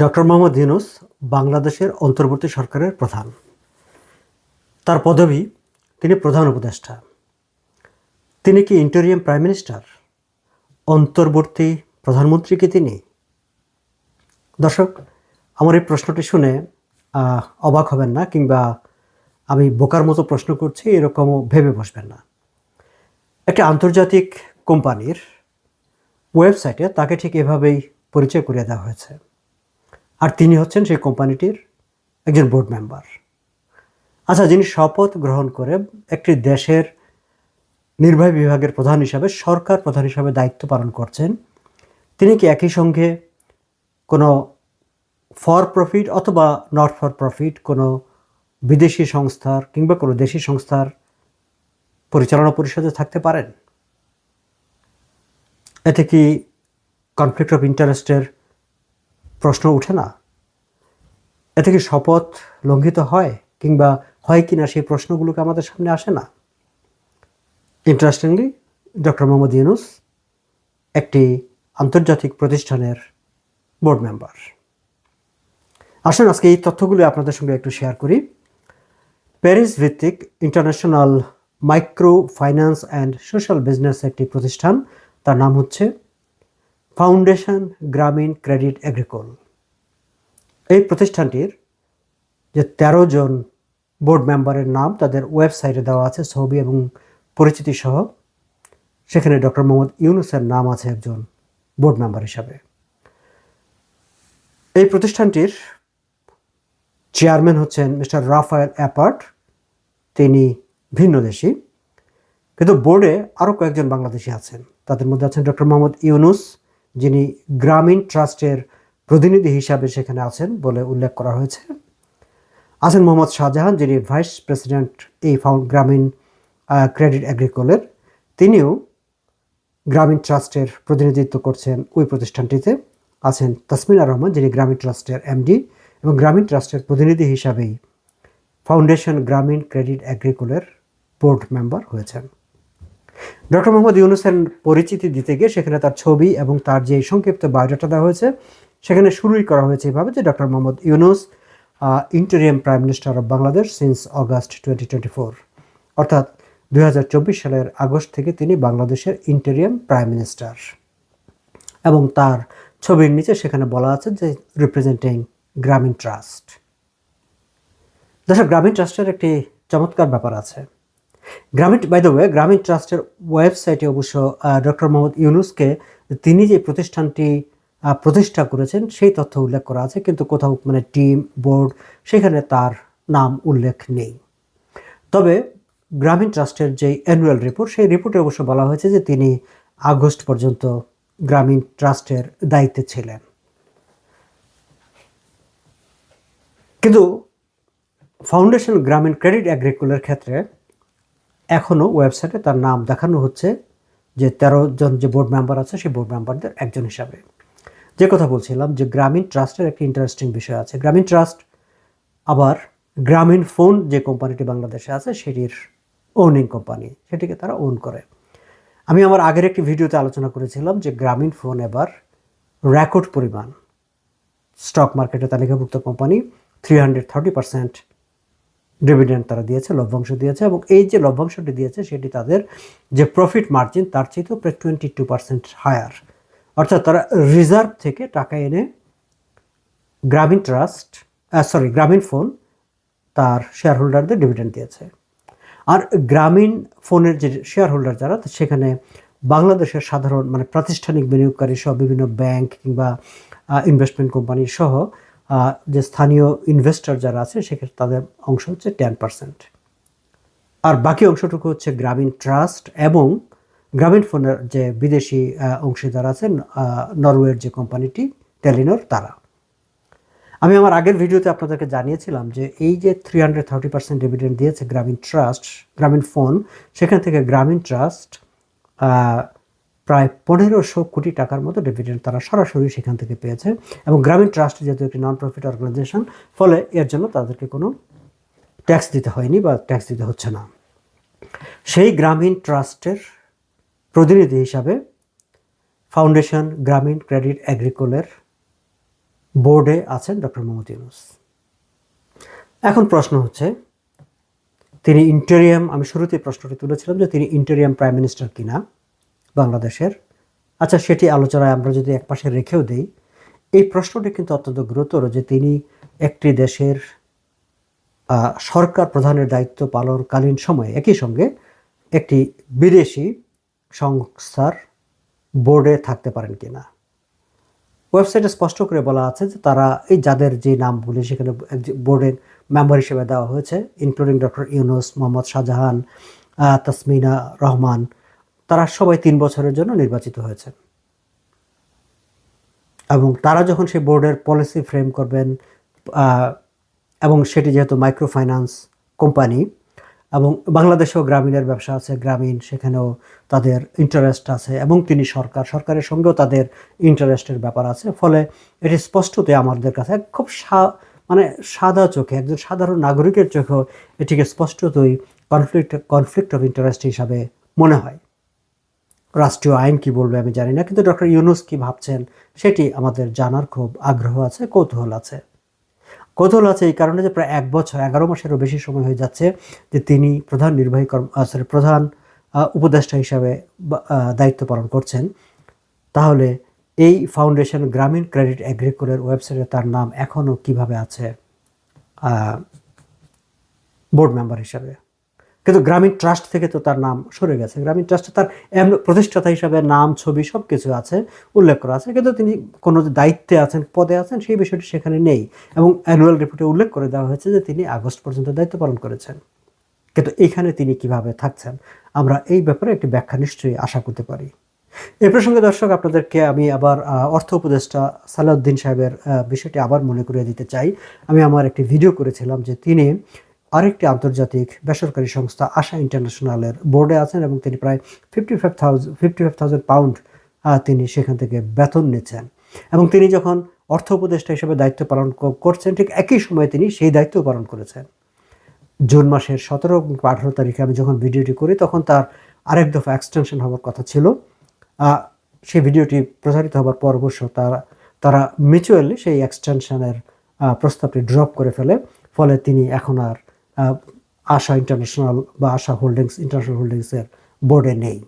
Doctor Mohammad Yunus বাংলাদেশের অন্তর্বর্তী সরকারের প্রধান। তার পদবি তিনি প্রধান উপদেষ্টা। তিনি কি ইন্টেরিয়াম প্রাইম মিনিস্টার? অন্তর্বর্তী প্রধানমন্ত্রী কি তিনি? দর্শক, আমার এই প্রশ্নটি শুনে অবাক হবেন না কিংবা আমি বোকার মতো প্রশ্ন করছি, এরকমও ভেবে বসবেন না। একটি আন্তর্জাতিক কোম্পানির ওয়েবসাইটে তাকে ঠিক এভাবেই পরিচয় করিয়ে দেওয়া হয়েছে। আর তিনি হচ্ছেন সেই কোম্পানিটির একজন বোর্ড মেম্বার আচ্ছা যিনি শপথ গ্রহণ করে একটি দেশের নির্বাহী বিভাগের প্রধান হিসাবে, সরকার প্রধান হিসাবে দায়িত্ব পালন করছেন, তিনি কি একই সঙ্গে কোনো ফর প্রফিট অথবা নট ফর প্রফিট কোনো বিদেশি সংস্থার কিংবা কোনো দেশি সংস্থার পরিচালনা পরিষদে থাকতে পারেন? এতে কি কনফ্লিক্ট অফ ইন্টারেস্টের প্রশ্ন উঠে না? এতে কি শপথ লঙ্ঘিত হয় কিংবা হয় কি না সেই প্রশ্নগুলোকে আমাদের সামনে আসে না। ইন্টারেস্টিংলি ডক্টর মোহাম্মদ ইউনুস একটি আন্তর্জাতিক প্রতিষ্ঠানের বোর্ড মেম্বার আসুন আজকে এই তথ্যগুলো আপনাদের সঙ্গে একটু শেয়ার করি। প্যারিস ভিত্তিক international micro finance and social business একটি প্রতিষ্ঠান, তার নাম হচ্ছে ফাউন্ডেশন গ্রামীণ ক্রেডিট এগ্রিকোল এই প্রতিষ্ঠানটির যে তেরো জন বোর্ড মেম্বারের নাম তাদের ওয়েবসাইটে দেওয়া আছে, ছবি এবং পরিচিতি সহ। সেখানে ডক্টর মোহাম্মদ ইউনুসের নাম আছে একজন বোর্ড মেম্বার হিসাবে। এই প্রতিষ্ঠানটির চেয়ারম্যান হচ্ছেন মিস্টার রাফায়েল অ্যাপার্ট। তিনি ভিন্নদেশী কিন্তু বোর্ডে আরও কয়েকজন বাংলাদেশি আছেন। তাদের মধ্যে আছেন ডক্টর মোহাম্মদ ইউনুস, যিনি গ্রামীণ ট্রাস্টের প্রতিনিধি হিসাবে সেখানে আছেন বলে উল্লেখ করা হয়েছে। আছেন মোহাম্মদ শাহজাহান, যিনি ভাইস প্রেসিডেন্ট এই ফাউন্ড গ্রামীণ ক্রেডিট অ্যাগ্রিকোলের তিনিও গ্রামীণ ট্রাস্টের প্রতিনিধিত্ব করছেন ওই প্রতিষ্ঠানটিতে। আছেন তাসমিনা রহমান, যিনি গ্রামীণ ট্রাস্টের এমডি এবং গ্রামীণ ট্রাস্টের প্রতিনিধি হিসাবেই ফাউন্ডেশন গ্রামীণ ক্রেডিট অ্যাগ্রিকোলের বোর্ড মেম্বার হয়েছেন। ডক্টর মোহাম্মদ ইউনুসের পরিচিতি দিতে গিয়ে সেখানে তার ছবি এবং তার যে সংক্ষিপ্ত বায়োডাটা দেওয়া হয়েছে সেখানে শুরুই করা হয়েছে এভাবে যে doctor Mohammad Yunus interim prime minister of Bangladesh since August twenty twenty four অর্থাৎ দুই হাজার চব্বিশ সালের আগস্ট থেকে তিনি বাংলাদেশের ইন্টেরিয়াম প্রাইম মিনিস্টার এবং তার ছবির নিচে সেখানে বলা আছে যে রিপ্রেজেন্টিং গ্রামীণ ট্রাস্ট দেশের গ্রামীণ ট্রাস্টের একটি চমৎকার ব্যাপার আছে। গ্রামীণ বাই ওয়ে গ্রামীণ ট্রাস্টের ওয়েবসাইটে অবশ্য ডক্টর মোহাম্মদ ইউনুসকে তিনি যে প্রতিষ্ঠানটি প্রতিষ্ঠা করেছেন, সেই তথ্য উল্লেখ করা আছে, কিন্তু কোথাও মানে টিম, বোর্ড, সেখানে তার নাম উল্লেখ নেই। তবে গ্রামীণ ট্রাস্টের যে অ্যানুয়াল রিপোর্ট সেই রিপোর্টে অবশ্য বলা হয়েছে যে তিনি আগস্ট পর্যন্ত গ্রামীণ ট্রাস্টের দায়িত্বে ছিলেন। কিন্তু ফাউন্ডেশন গ্রামীণ ক্রেডিট অ্যাগ্রিকুলার ক্ষেত্রে এখনও ওয়েবসাইটে তার নাম দেখানো হচ্ছে যে তেরো জন যে বোর্ড মেম্বার আছে, সেই বোর্ড মেম্বারদের একজন হিসাবে। যে কথা বলছিলাম যে গ্রামীণ ট্রাস্টের একটি ইন্টারেস্টিং বিষয় আছে। গ্রামীণ ট্রাস্ট আবার গ্রামীণ ফোন যে কোম্পানিটি বাংলাদেশে আছে, সেটির ওনিং কোম্পানি সেটিকে তারা ওন করে। আমি আমার আগের একটি ভিডিওতে আলোচনা করেছিলাম যে গ্রামীণ ফোন এবার রেকর্ড পরিমাণ স্টক মার্কেটে তালিকাভুক্ত company three hundred thirty percent dividend তারা দিয়েছে, লভ্যাংশ দিয়েছে এবং এই যে লভ্যাংশটি দিয়েছে, সেটি তাদের যে প্রফিট মার্জিন তার চাইতেও প্রায় টোয়েন্টি টু পার্সেন্ট হায়ার অর্থাৎ তারা রিজার্ভ থেকে টাকা এনে Grameen trust sorry Grameen phone তার শেয়ার হোল্ডারদের ডিভিডেন্ড দিয়েছে। আর গ্রামীণ ফোনের যে শেয়ার হোল্ডার যারা সেখানে বাংলাদেশের সাধারণ মানে প্রাতিষ্ঠানিক বিনিয়োগকারী সহ বিভিন্ন ব্যাংক কিংবা ইনভেস্টমেন্ট কোম্পানি সহ যে স্থানীয় ইনভেস্টর যারা আছে, সেক্ষেত্রে তাদের অংশ হচ্ছে টেন পার্সেন্ট আর বাকি অংশটুকু হচ্ছে গ্রামীণ ট্রাস্ট এবং গ্রামীণ ফোনের যে বিদেশি অংশীদার আছেন নরওয়ের যে কোম্পানিটি, টেলিনর, তারা। আমি আমার আগের ভিডিওতে আপনাদেরকে জানিয়েছিলাম যে এই যে three hundred thirty percent dividend দিয়েছে গ্রামীণ ট্রাস্ট গ্রামীণ ফোন সেখান থেকে গ্রামীণ ট্রাস্ট প্রায় পনেরোশো কোটি টাকার মতো ডিভিডেন্ড তারা সরাসরি সেখান থেকে পেয়েছে এবং গ্রামীণ ট্রাস্ট যেহেতু একটি নন প্রফিট অর্গানাইজেশন ফলে এর জন্য তাদেরকে কোনো ট্যাক্স দিতে হয়নি বা ট্যাক্স দিতে হচ্ছে না। সেই গ্রামীণ ট্রাস্টের প্রতিনিধি হিসাবে ফাউন্ডেশন, গ্রামীণ, ক্রেডিট, অ্যাগ্রিকোলের বোর্ডে আছেন ডক্টর মোহাম্মদ ইউনুস। এখন প্রশ্ন হচ্ছে, তিনি ইন্টেরিয়াম, আমি শুরুতেই প্রশ্নটি তুলেছিলাম যে তিনি ইন্টেরিয়াম প্রাইম মিনিস্টার কিনা বাংলাদেশের। আচ্ছা সেটি আলোচনায় আমরা যদি একপাশে রেখেও দিই, এই প্রশ্নটি কিন্তু অত্যন্ত গুরুতর যে তিনি একটি দেশের সরকার প্রধানের দায়িত্ব পালনকালীন সময়ে একই সঙ্গে একটি বিদেশি সংস্থার বোর্ডে থাকতে পারেন কিনা। ওয়েবসাইটে স্পষ্ট করে বলা আছে যে তারা এই যাদের যে নামগুলি সেখানে বোর্ডের মেম্বার হিসেবে দেওয়া হয়েছে ইনক্লুডিং ডক্টর ইউনুস মোহাম্মদ শাহজাহান তাসমিনা রহমান তারা সবাই তিন বছরের জন্য নির্বাচিত হয়েছেন এবং তারা যখন সেই বোর্ডের পলিসি ফ্রেম করবেন এবং সেটি যেহেতু মাইক্রো ফাইন্যান্স কোম্পানি এবং বাংলাদেশেও গ্রামীণের ব্যবসা আছে, গ্রামীণ সেখানেও তাদের ইন্টারেস্ট আছে এবং তিনি সরকার, সরকারের সঙ্গেও তাদের ইন্টারেস্টের ব্যাপার আছে। ফলে এটি স্পষ্টতে আমাদের কাছে খুব সা- মানে সাদা চোখে, একজন সাধারণ নাগরিকের চোখেও এটিকে স্পষ্টতই কনফ্লিক্ট কনফ্লিক্ট অফ ইন্টারেস্ট হিসাবে মনে হয়। রাষ্ট্রীয় আইন কি বলবে আমি জানি না, কিন্তু ডক্টর ইউনুস কি ভাবছেন সেটি আমাদের জানার খুব আগ্রহ আছে, কৌতূহল আছে। কৌতূহল আছে এই কারণে যে প্রায় এক বছর, এগারো মাসেরও বেশি সময় হয়ে যাচ্ছে যে তিনি প্রধান নির্বাহী কর্ম সরি প্রধান উপদেষ্টা হিসাবে দায়িত্ব পালন করছেন। তাহলে এই ফাউন্ডেশন গ্রামীণ ক্রেডিট অ্যাগ্রিকোলের ওয়েবসাইটে তার নাম এখনও কীভাবে আছে? বোর্ড মেম্বার হিসাবে। কিন্তু গ্রামীণ ট্রাস্ট থেকে তো তার নাম সরে গেছে। গ্রামীণ ট্রাস্টে তার প্রতিষ্ঠাতা হিসাবে নাম, ছবি সব কিছু আছে, উল্লেখ করা আছে। কিন্তু তিনি কোনো দায়িত্বে আছেন, পদে আছেন, সেই বিষয়টি সেখানে নেই এবং অ্যানুয়াল রিপোর্টে উল্লেখ করে দেওয়া হয়েছে যে তিনি আগস্ট পর্যন্ত দায়িত্ব পালন করেছেন। কিন্তু এখানে তিনি কীভাবে থাকছেন, আমরা এই ব্যাপারে একটি ব্যাখ্যা নিশ্চয়ই আশা করতে পারি। এ প্রসঙ্গে দর্শক, আপনাদেরকে আমি আবার অর্থ উপদেষ্টা সালাউদ্দিন সাহেবের বিষয়টি আবার মনে করিয়ে দিতে চাই। আমি আমার একটি ভিডিও করেছিলাম যে তিনি আরেকটি আন্তর্জাতিক বেসরকারি সংস্থা আশা ইন্টারন্যাশনালের বোর্ডে আছেন এবং তিনি প্রায় fifty five thousand fifty five thousand pound তিনি সেখান থেকে বেতন নিচ্ছেন। এবং তিনি যখন অর্থ উপদেষ্টা হিসেবে দায়িত্ব পালন করছেন, ঠিক একই সময়ে তিনি সেই দায়িত্ব পালন করেছেন। জুন মাসের সতেরো আঠারো তারিখে আমি যখন ভিডিওটি করি, তখন তার আরেক দফা এক্সটেনশন হওয়ার কথা ছিল। সেই ভিডিওটি প্রচারিত হবার পর অবশ্য তারা তারা মিউচুয়ালি সেই এক্সটেনশনের প্রস্তাবটি ড্রপ করে ফেলে। ফলে তিনি এখন আর আশা ইন্টারন্যাশনাল বা আশা হোল্ডিংস, ইন্টারন্যাশনাল হোল্ডিংসের বোর্ডে নেই।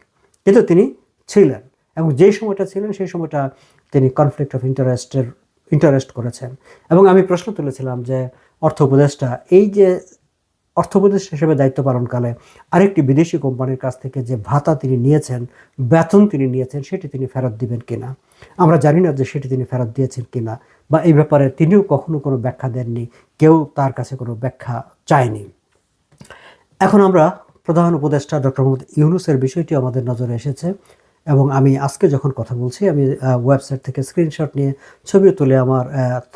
কিন্তু তিনি ছিলেন এবং যেই সময়টা ছিলেন, সেই সময়টা তিনি কনফ্লিক্ট অফ ইন্টারেস্টের ইন্টারেস্ট করেছেন। এবং আমি প্রশ্ন তুলেছিলাম যে অর্থ উপদেষ্টা, এই যে অর্থ উপদেষ্টা হিসেবে দায়িত্ব পালনকালে আরেকটি বিদেশি কোম্পানির কাছ থেকে যে ভাতা তিনি নিয়েছেন, বেতন তিনি নিয়েছেন, সেটি তিনি ফেরত দিবেন কিনা? আমরা জানি না যে সেটি তিনি ফেরত দিয়েছেন কিনা। বা এই ব্যাপারে তিনিও কখনো কোনো ব্যাখ্যা দেননি, কেউ তার কাছে কোনো ব্যাখ্যা চায়নি। এখন আমরা প্রধান উপদেষ্টা ডক্টর মোহাম্মদ ইউনুসের বিষয়টি আমাদের নজরে এসেছে এবং আমি আজকে যখন কথা বলছি, আমি ওয়েবসাইট থেকে স্ক্রিনশট নিয়ে ছবি তুলে আমার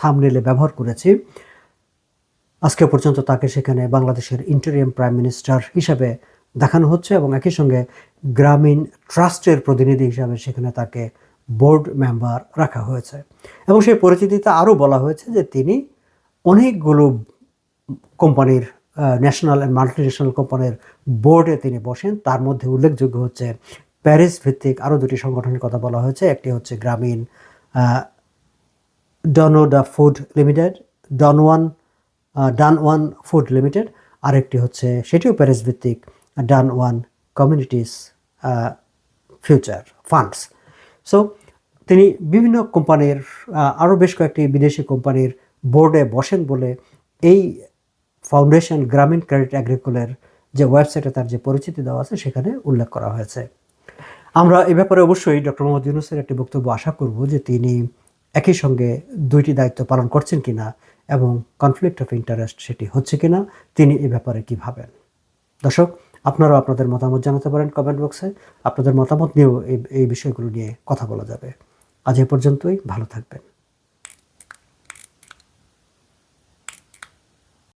থামনেলে ব্যবহার করেছি। আজকে পর্যন্ত তাকে সেখানে বাংলাদেশের ইন্টারিয়াম প্রাইম মিনিস্টার হিসাবে দেখানো হচ্ছে এবং একই সঙ্গে গ্রামীণ ট্রাস্টের প্রতিনিধি হিসাবে সেখানে তাকে বোর্ড মেম্বার রাখা হয়েছে। এবং সেই পরিচিতিতে আরও বলা হয়েছে যে তিনি অনেকগুলো কোম্পানির ন্যাশনাল অ্যান্ড মাল্টি ন্যাশনাল কোম্পানির বোর্ডে তিনি বসেন। তার মধ্যে উল্লেখযোগ্য হচ্ছে প্যারিস ভিত্তিক আরও দুটি সংগঠনের কথা বলা হয়েছে। একটি হচ্ছে Grameen ডনোডা food limited Danone Danone food limited আরেকটি হচ্ছে সেটিও প্যারিস ভিত্তিক Danone communities future funds so তিনি বিভিন্ন কোম্পানির আরও বেশ কয়েকটি বিদেশি কোম্পানির বোর্ডে বসেন বলে এই ফাউন্ডেশন গ্রামীণ ক্রেডিট অ্যাগ্রিকোলের যে ওয়েবসাইটে তার যে পরিচিতি দেওয়া আছে সেখানে উল্লেখ করা হয়েছে। আমরা এ ব্যাপারে অবশ্যই ডক্টর মোহাম্মদ ইউনুসের একটি বক্তব্য আশা করব যে তিনি একই সঙ্গে দুইটি দায়িত্ব পালন করছেন কিনা এবং কনফ্লিক্ট অফ ইন্টারেস্ট সেটি হচ্ছে কিনা, তিনি এ ব্যাপারে কী ভাবেন? দর্শক আপনারাও আপনাদের মতামত জানাতে পারেন কমেন্ট বক্সে আপনাদের মতামত নিয়েও এই বিষয়গুলো নিয়ে কথা বলা যাবে। আজ এ পর্যন্তই, ভালো থাকবেন।